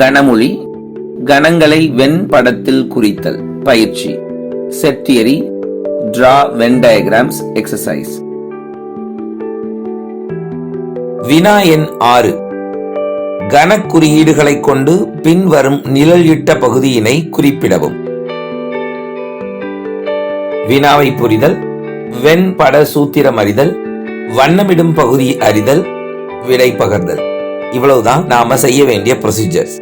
கனமொழி கணங்களை வெண் படத்தில் குறித்தல் பயிற்சி. Set theory draw Venn diagrams exercise வினா எண் ஆறு. கணக்குறியீடுகளை கொண்டு பின்வரும் நிழலிட்ட பகுதியினை குறிப்பிடவும். வினாவை புரிதல் வெண்பட சூத்திரம் அறிதல் வண்ணமிடும் பகுதி அறிதல் விடை பகர்தல். இவ்வளவுதான் நாம செய்ய வேண்டிய ப்ரொசீஜர்ஸ்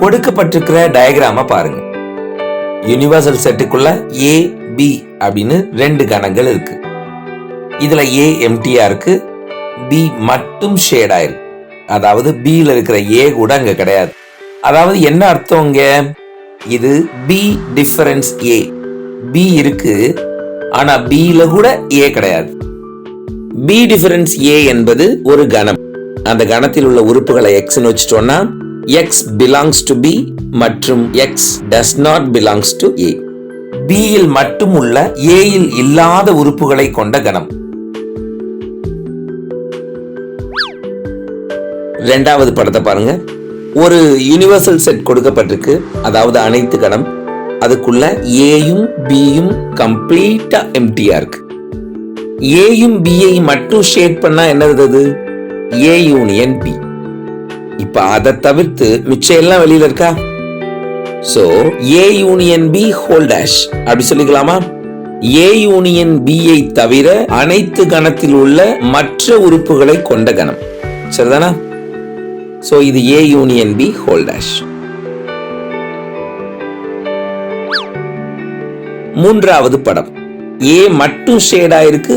கொடுக்கப்பட்டிருக்கிற டயக்ராம பாருங்க. யுனிவர்சல் செட்டுக்குள்ள ஏ பி அப்படின்னு ரெண்டு கணங்கள் இருக்கு. இதுல ஏ எம்டியா இருக்கு. பி மட்டும் ஷேட் இருக்கு. அதாவது பியில் இருக்கிற ஏ கூட அங்க கிடையாது. அதாவது என்ன அர்த்தம் இங்க? இது பி டிஃபரன்ஸ் ஏ பி இருக்கு ஆனா பியில கூட ஏ கிடையாது. பி டிஃபரன்ஸ் ஏ என்பது ஒரு கணம். அந்த கணத்தில் உள்ள உறுப்புகளை எக்ஸ்னு வச்சுட்டோம்னா எக்ஸ் பிலாங்ஸ் டு பி மற்றும் x does not belongs to A பியில் மட்டும் உள்ள ஏயில் இல்லாத உறுப்புகளை கொண்ட கணம். ரெண்டாவது படத்தை பாருங்க. ஒரு யூனிவர்சல் செட் கொடுக்கப்பட்டிருக்கு. அதாவது அனைத்து கணம். அதுக்குள்ள ஏயும் பியும் கம்ப்ளீட்டா எம்டியா இருக்கு. ஏயும் பியை மட்டும் ஷேட் பண்ணா என்னது அது? ஏ யூனியன் பி இப்ப அதை தவிர்த்து மிச்சம் எல்லாம் வெளியில இருக்கா? So A union B whole dash அப்படி சொல்லிக்கலாமா? ஏ யூனியன் பியை தவிர அனைத்து கணத்தில் உள்ள மற்ற உறுப்புகளை கொண்ட கணம். சரிதானா? சோ இது A union B whole dash மூன்றாவது படம். ஏ மட்டும் ஷேட் ஆயிருக்கு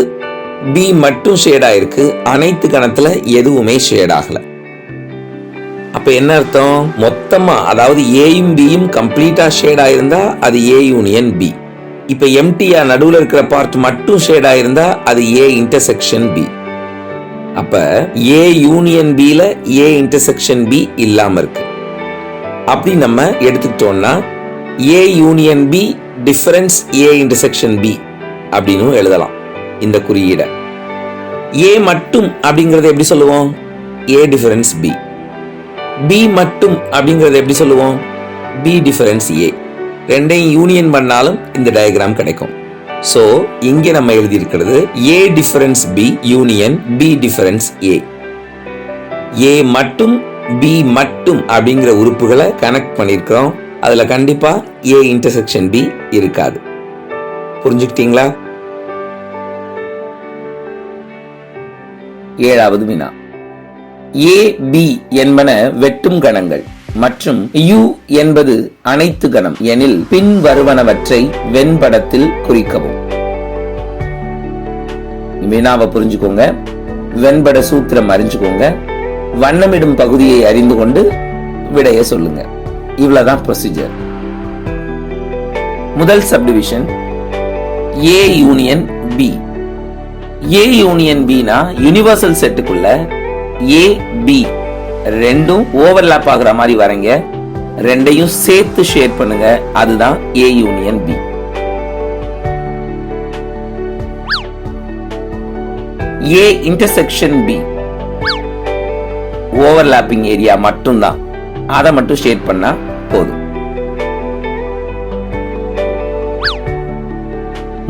பி மட்டும் ஷேட் ஆயிருக்கு. அனைத்து கணத்துல எதுவுமே ஷேட் ஆகலை. அப்ப என்ன அர்த்தம்? மொத்தமா அதாவது ஏயும் பியும் கம்ப்ளீட்டா ஷேட் ஆயிருந்தா அது ஏ யூனியன் பி இப்ப எம்டிஆர் நடுவில் இருக்கிற பார்ட் மட்டும் ஷேட் ஆயிருந்தா அது ஏ இன்டர்செக்ஷன் பி அப்ப ஏ யூனியன் பியில் ஏ இன்டர்செக்ஷன் பி இல்லாம இருக்கு. அப்படி நம்ம எடுத்துக்கிட்டோம்னா A union B difference A intersection B அப்படின்னு எழுதலாம் இந்த குறியீடை. ஏ மட்டும் அப்படிங்கறத எப்படி சொல்லுவோம்? ஏ டிஃபரன்ஸ் பி பி மட்டும் அப்படிங்கறத எப்படி சொல்லுவோம்? பி டிஃபரன்ஸ் ஏ ரெண்டையும் யூனியன் பண்ணாலும் இந்த டயக்ராம் கிடைக்கும். ஸோ இங்கே நம்ம எழுதி இருக்கிறது A difference B union B difference A A மட்டும் பி மட்டும் அப்படிங்கிற உறுப்புகளை கனெக்ட் பண்ணியிருக்கிறோம். அதில் கண்டிப்பாக ஏ இன்டர்செக்ஷன் பி இருக்காது. புரிஞ்சுக்கிட்டீங்களா? ஏழாவது வினா ஏ பி என்பன வெட்டும் கணங்கள் மற்றும் யு என்பது அனைத்து கணம் எனில் பின் வருவனவற்றை வெண்படத்தில் குறிக்கவும். வினாவை புரிஞ்சுக்கோங்க. வெண்பட சூத்திரம் அறிஞ்சுக்கோங்க. வண்ணமிடும் பகுதியை அறிந்து கொண்டு விடைய சொல்லுங்க. இவ்வளவுதான் ப்ரொசீஜர் முதல் subdivision A union B A union Bina universal செட்டுக்குள்ள ஏ பி ரெண்டும் ஓவர்லாப் ஆகுற மாதிரி வரங்க. ரெண்டையும் சேர்த்து ஷேர் பண்ணுங்க. அதுதான் A union B A intersection B overlapping area மட்டும்தான். அதை மட்டும் ஷேர் பண்ணா போதும்.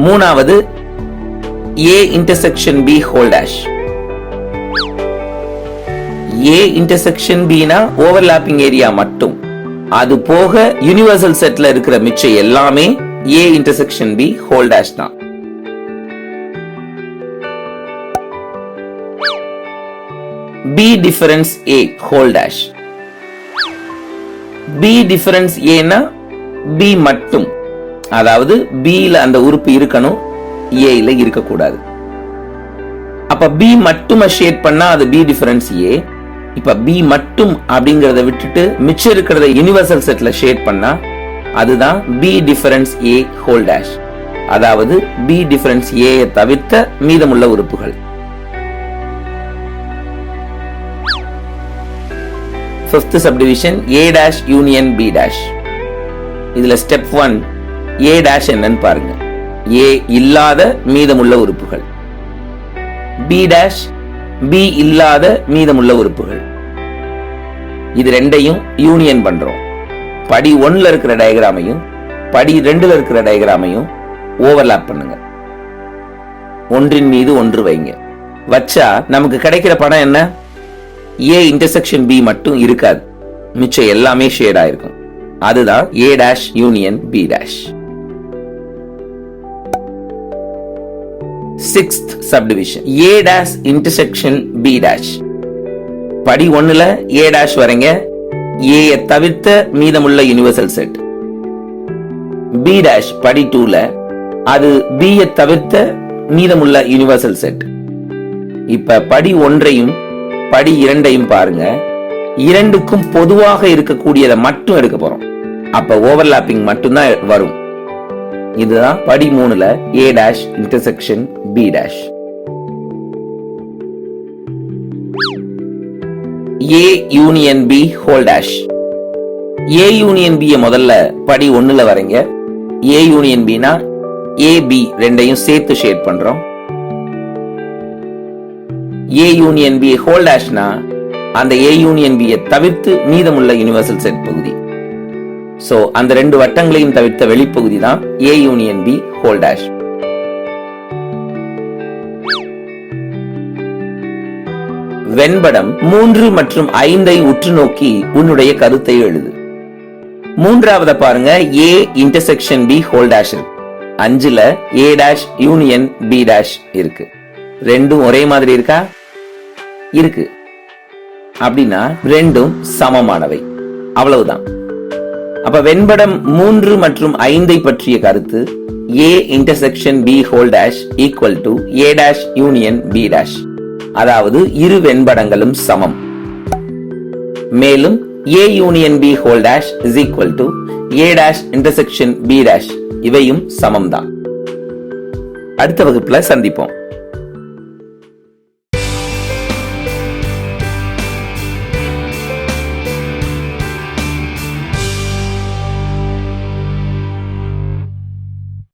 மூணாவது A intersection B whole dash A intersection Bina overlapping area மட்டும். அது போக யூனிவர்சல் செட்ல இருக்கிற மிச்சம் எல்லாமே A intersection B whole dash தான். B difference A whole dash B difference ஏனா பி மட்டும். அதாவது பில அந்த உறுப்பு இருக்கணும் ஏல இருக்கக்கூடாது. அப்ப பி மட்டும் ஷேட் பண்ணா அது பி டிஃபரன்ஸ் ஏ இப்ப பி மட்டும் அப்படிங்கறத விட்டுட்டு மிச்சம் இருக்கிறத யூனிவர்சல் செட்ல ஷேட் பண்ணா அதுதான் B difference A whole dash அதாவது பி டிஃபரன்ஸ் ஏ தவிர்த்த மீதமுள்ள உறுப்புகள். Fifth subdivision A dash union B dash இதுல ஸ்டெப் ஒன் ஏ டேஷ் என்னன்னு பாருங்க. ஏ இல்லாத மீதமுள்ள உறுப்புகள். பி டேஷ் பி இல்லாத மீதமுள்ள உறுப்புகள். இது ரெண்டையும் யூனியன் பண்றோம். படி ஒன்ல இருக்கிற டயக்ராமையும் படி ரெண்டுல இருக்கிற டயக்ராமையும் ஓவர்லாப் பண்ணுங்க. ஒன்றின் மீது ஒன்று வைங்க. வச்சா நமக்கு கிடைக்கிற படம் என்ன? ஏ இன்டர்செக்ஷன் பி மட்டும் இருக்காது. மிச்சம் எல்லாமே ஷேட் ஆயிருக்கும் அதுதான் A dash union B dash sixth subdivision A dash intersection B dash படி ஒன்னுல ஏ டேஷ் வரைங்க. ஏ தவிர்த்த மீதமுள்ள யுனிவர்சல் செட் பி டேஷ் படி டூல அது பி தவிர்த்த மீதமுள்ள யுனிவர்சல் செட் இப்ப படி ஒன்றையும் படி இரண்டையும் பாருங்க. இரண்டுக்கும் பொதுவாக இருக்கக்கூடியதை மட்டும் எடுக்க போறோம். அப்ப ஓவர்லாப்பிங் மட்டும்தான் வரும். இதுதான் படி மூணுல A dash intersection B dash A union B whole dash A union B முதல்ல படி ஒண்ணுல வரைங்க ஏ யூனியன் பினா ஏ பி ரெண்டையும் சேர்த்து ஷேட் பண்றோம். ஏ யூனியன் பி ஹோல் டேஷ்னா அந்த ஏ யூனியன் பியை தவிர்த்து மீதமுள்ள யுனிவர்சல் செட் பகுதி. சோ அந்த ரெண்டு வட்டங்களையும் தவிர்த்த வெளிப்பகுதி தான் A union B whole dash வெண்படம் மூன்று மற்றும் ஐந்தை உற்று நோக்கி உன்னுடைய கருத்தை எழுது. மூன்றாவத பாருங்க A intersection B whole dash இருக்கு. அஞ்சுல A dash union B dash இருக்கு. ரெண்டும் ஒரே மாதிரி இருக்கா? இருக்கு. அப்படின்னா ரெண்டும் சமமானவை. அவ்வளவுதான். அப்ப வெண்படம் மூன்று மற்றும் ஐந்தை பற்றிய கருத்து. A intersection B whole dash equal to A dash union B dash அதாவது இரு வெண்படங்களும் சமம். மேலும் A union B whole dash is equal to A dash intersection B dash இவையும் சமம்தான். அடுத்த வகுப்புல சந்திப்போம்.